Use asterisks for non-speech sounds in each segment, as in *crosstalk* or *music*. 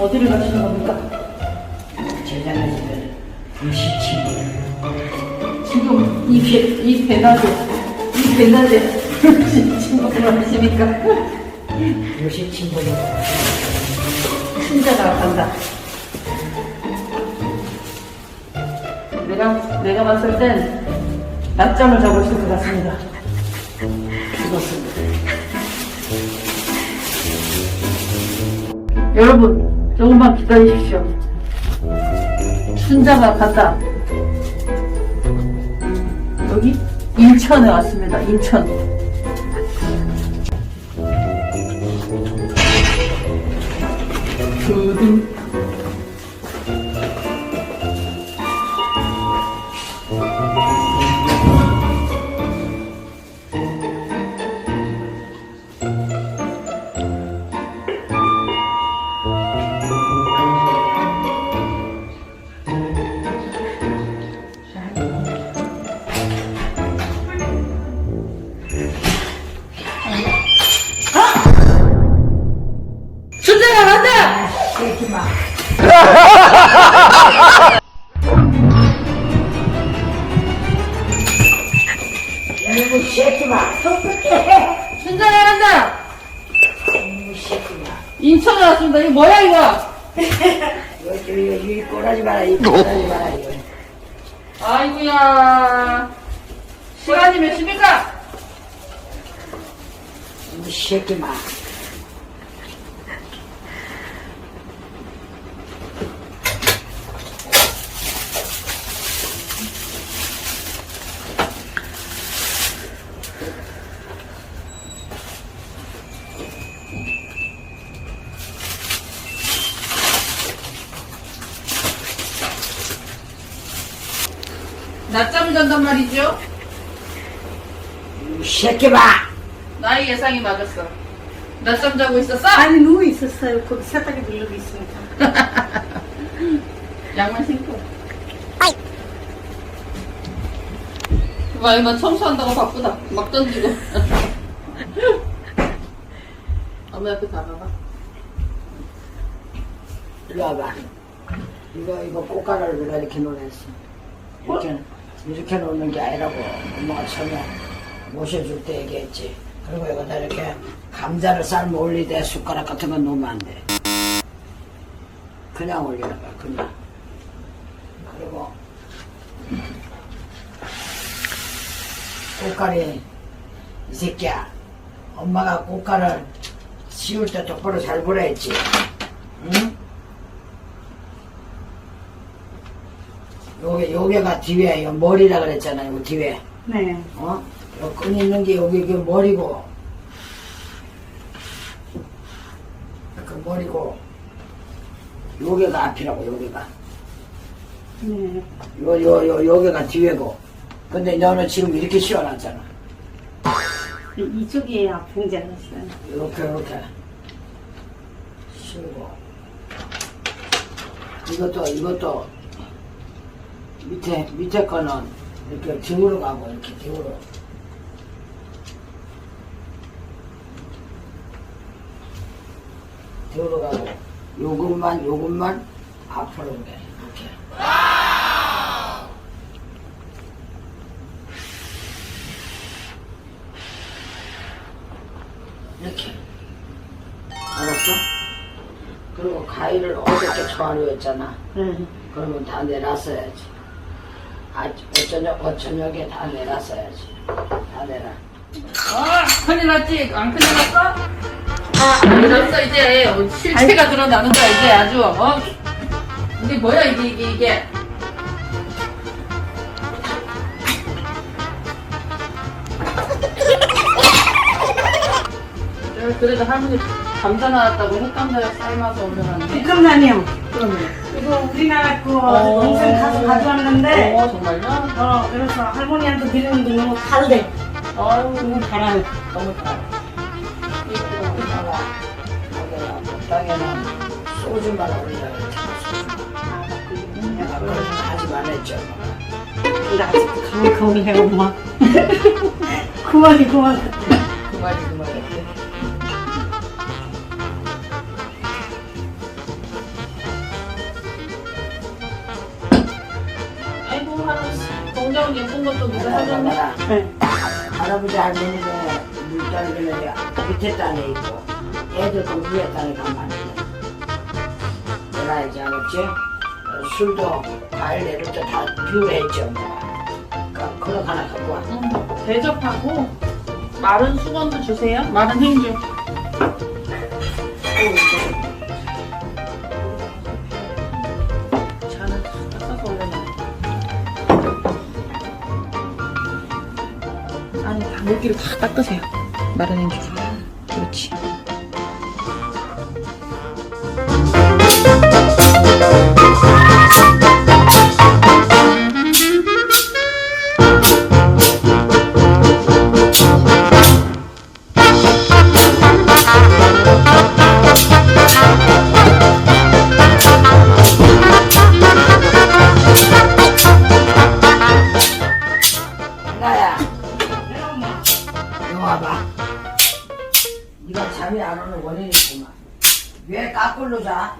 어디를 가시는 겁니까? 제자네 집에 음식친구 지금 이 배, 이 배나게, 이 배나게 친구를 하십니까? 음식친구로 신자가 간다. 내가, 내가 봤을 땐 낮잠을 자고 있을 것 같습니다. 죽었습니다. 여러분, 조금만 기다리십시오. 순자가 간다. 여기 인천에 왔습니다. 인천. 두둥. 인천에 왔습니다. 이거 뭐야, 이거? 이거 이거 이 꼬라지 마라 이 꼬라지 마라 이거 아이고야. 시간이 몇 시입니까? 이놈의 새끼 마 낮잠을 잔단 말이죠? 이놈의 새끼마 나의 예상이 맞았어. 낮잠 자고 있었어? 아니 누워 있었어요. 거기 세탁기 누르고 있으니까. *laughs* 양말 신고. 와, 이만 청소한다고 바쁘다. 막 던지고. 엄마 옆에 다가가. 이리 와봐 이거 이거 꽃가루를 누가 이렇게 놓았어 이렇게 이렇게 놓는 게 아니라고 엄마가 처음에 모셔줄 때 얘기했지. 그리고 여기다 이렇게 감자를 삶아 올리되 숟가락 같은 건 놓으면 안 돼. 그냥 올리는 거야 그냥. 그리고 꽃가리 이 새끼야. 엄마가 꽃가를 씌울 때 똑바로 잘 보라 했지 응? 요게 요게가 뒤에 요 머리라 그랬잖아 요 뒤에. 네. 어? 요끈 있는 게 여기 그 머리고. 그 머리고. 요게가 앞이라고 요게가. 네. 요 요요 요게가 뒤에고. 근데 너는 지금 이렇게 씌워놨잖아. 이쪽이 아픈 줄 알았어요. 이렇게 이렇게. 씌우고. 이것도 이것도 밑에 밑에 거는 이렇게 등으로 가고 이렇게 등으로. 등으로 가고. 요것만 요것만 앞으로 그래 이렇게. 이렇게. 알았어? 그리고 가위를 어저께 초하루였잖아. 네. 그러면 다 내놨어야지 아, 어저녁, 어저녁에 다 내놨어야지 다 내놔 아, 큰일 났지? 안 큰일 났어? 큰일 났어, 이제. 어, 실체가 드러나는 거야, 이제 아주. 어? 이게 뭐야, 이게, 이게, 이게. 저, 그래도 할머니 감자 나왔다고 햇감자 삶아서 올려놨네. 잠깐만요. 이거 우리나라 그 어. 동생 가서 가져왔는데 어, 정말요? 어 그래서 할머니한테 드리는데 너무 달대. 아유, 너무 달아요. 너무 잘. 여기다가 여기다가 적당히는 소주만 올리라 그랬지 내가 그렇게 하지 말랬죠 근데 아직도 가물가물해 엄마. 그만이 그만 같아. 그 말이 그 말이. 엄청 예쁜 것도 누가. 봐라. 네. 할아버지 할머니는 물단기는 밑에 단에 있고 애들 그 위에 단에 가만히 있어. 그래야지 알았지? 어, 술도 과일 내릴 때다 비워야지 엄마가. 그, 그거 하나 갖고 와. 음, 대접하고 마른 수건도 주세요. 마른 행주. 잔 물기를 다 닦으세요. 마른 행주 와봐. 네가 잠이 안 오는 원인이 있구만. 왜 까꿀로 자?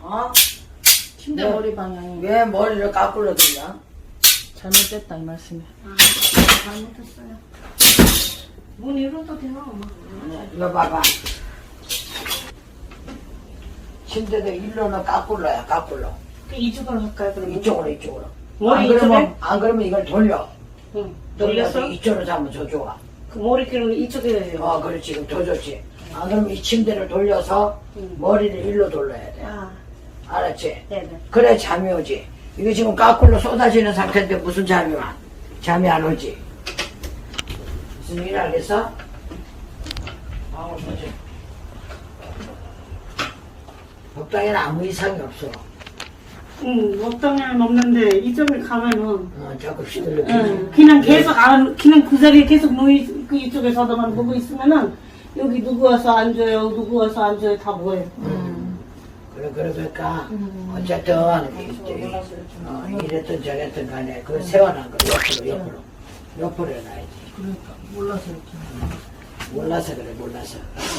어? 침대 네. 머리 방향이 왜 머리를 까꿀로 들냐? 잘못됐다 이 말씀이. 아, 잘못했어요. 문 열어도 돼요, 엄마. 이거 봐봐. 침대도 일로는 까꿀로야, 까꿀로. 그 이쪽으로 할까요, 그러면? 이쪽으로, 이쪽으로. 머리 안 그러면, 이쪽에? 안 그러면 이걸 돌려. 응. 돌려서? 이쪽으로 자면 더 좋아. 그 머리끼를 이쪽에 해요. 어, 그렇지. 그럼 더 좋지. 안 그러면 이 침대를 돌려서 응. 머리를 일로 돌려야 돼. 아, 알았지? 네네. 그래 잠이 오지. 이거 지금 까꿀로 쏟아지는 상태인데 무슨 잠이 와? 잠이 안 오지. 무슨 일 알겠어? 아, 뭐지? 법당에는 아무 이상이 없어. 응, 어떤에는 없는데, 이쪽에 가면은, 어, 자꾸 휘둘러. 응, 그냥 계속 안, 그냥 그 자리에 계속 누이, 그 이쪽에서만 보고 있으면은, 여기 누구 와서 앉아요, 누구 와서 앉아요, 다 뭐예요. 그래, 그래, 그러니까, 어쨌든, 이제, 어, 이랬든 저랬든 간에, 그걸 세워놔. 그 옆으로, 옆으로. 옆으로 해놔야지. 그러니까 몰라서 이렇게. 몰라서 그래 몰라서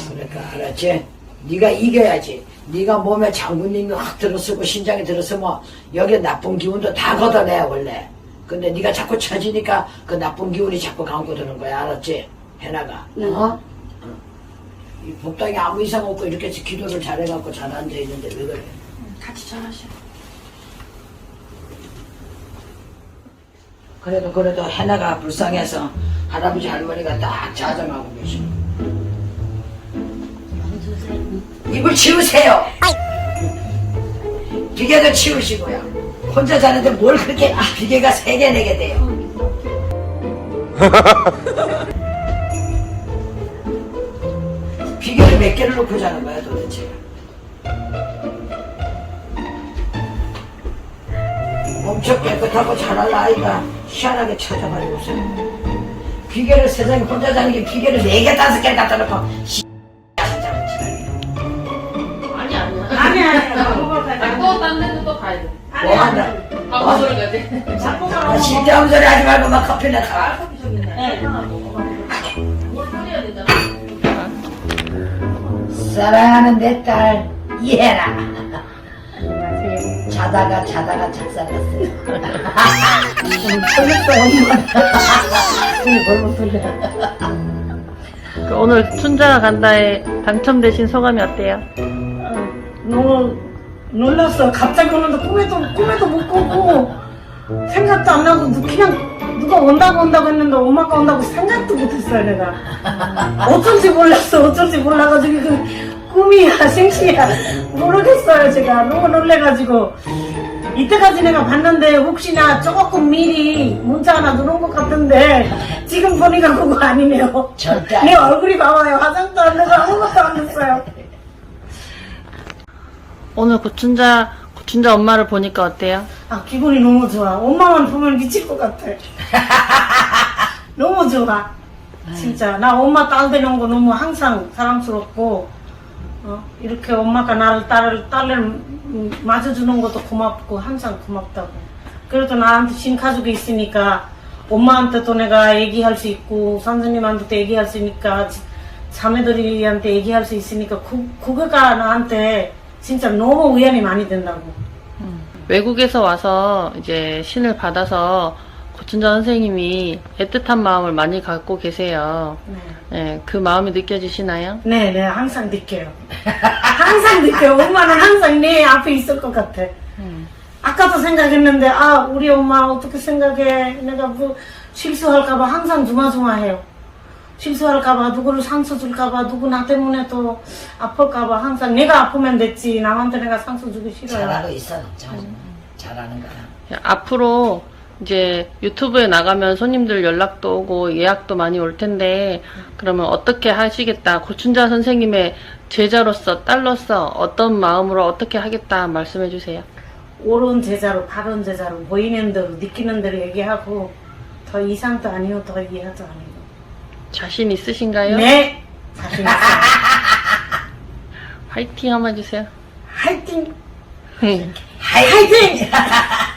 그러니까 알았지? 네가 이겨야지 네가 몸에 장군님이 확 들어서고 신장이 들어서면 여기 나쁜 기운도 다 걷어내 원래 근데 네가 자꾸 처지니까 그 나쁜 기운이 자꾸 감고 드는 거야 알았지? 해나가 네. 어? 어. 이 복당이 아무 이상 없고 이렇게 기도를 잘해갖고 잘 앉아있는데 왜 그래 같이 잘하셔. 그래도 그래도 해나가 불쌍해서 할아버지 할머니가 딱 자정하고 계시네 입을 치우세요. 비계도 치우시고요. 혼자 자는데 뭘 그렇게 비계가 세 개 내게 돼요. *laughs* 비계를 몇 개를 놓고 자는 거야 도대체. 엄청 깨끗하고 잘할 아이가 희한하게 찾아가지고서 비계를 세상에 혼자 자는 게 비계를 네 개 다섯 개를 갖다 놓고 아니. 또딴 데도 또 가야 돼. 뭐 한다? 밥 어? 먹으러 가야 돼. 아, 아, 쓸데없는 소리 하지 말고 막 커피나 사. 네. 뭘 뿌려야 되잖아. 사랑하는 내 딸 이해라. 자다가 자다가 작살났어요. 손이 벌벌. 그 오늘 춘자가 간다에 당첨되신 소감이 어때요? 어, 너무 놀랐어. 갑자기 오는데 꿈에도, 꿈에도 못 꾸고, 생각도 안 나고, 누- 그냥 누가 온다고 온다고 했는데 엄마가 온다고 생각도 못 했어요, 내가. 어쩐지 몰랐어. 어쩐지 몰라가지고, 그 꿈이야, *laughs* 생시야. 모르겠어요, 제가. 너무 놀래가지고. 이때까지 내가 봤는데 혹시나 조금 미리 문자 하나 누른 것 같은데 지금 보니까 그거 아니네요. 절대 안내 얼굴이 봐봐요. 화장도 안 되고 아무것도 안 됐어요. 오늘 고춘자 고춘자 엄마를 보니까 어때요? 아 기분이 너무 좋아. 엄마만 보면 미칠 것 같아. *laughs* 너무 좋아. 진짜 나 엄마 딸 되는 거 너무 항상 사랑스럽고 어, 이렇게 엄마가 나를 딸을 딸을 음, 맞아주는 것도 고맙고 항상 고맙다고. 그래도 나한테 친가족이 있으니까 엄마한테도 내가 얘기할 수 있고 선생님한테도 얘기할 수 있으니까 지- 자매들이한테 얘기할 수 있으니까 그, 그거가 나한테 진짜 너무 위안이 많이 된다고. 외국에서 와서 이제 신을 받아서 고춘자 선생님이 애틋한 마음을 많이 갖고 계세요. 네. 예, 그 마음이 느껴지시나요? 네, 네, 항상 느껴요. 항상 느껴요. 엄마는 항상 내 앞에 있을 것 같아. 아까도 생각했는데, 아, 우리 엄마 어떻게 생각해? 내가 뭐 실수할까봐 항상 조마조마해요. 실수할까봐, 누구를 상처 줄까봐, 누구 나 때문에 또 아플까봐 항상 내가 아프면 됐지. 남한테 내가 상처 주기 싫어요. 잘하고 있어. 잘, 잘하는 거야. 예, 앞으로 이제 유튜브에 나가면 손님들 연락도 오고 예약도 많이 올 텐데 그러면 어떻게 하시겠다 고춘자 선생님의 제자로서 딸로서 어떤 마음으로 어떻게 하겠다 말씀해 주세요. 옳은 제자로, 바른 제자로, 보이는 대로, 느끼는 대로 얘기하고, 더 이상도 아니고, 더 이하도 아니고. 자신 있으신가요? 네! 자신 있어요. *laughs* 화이팅 한번 해주세요. 화이팅! 응. 화이팅! *laughs*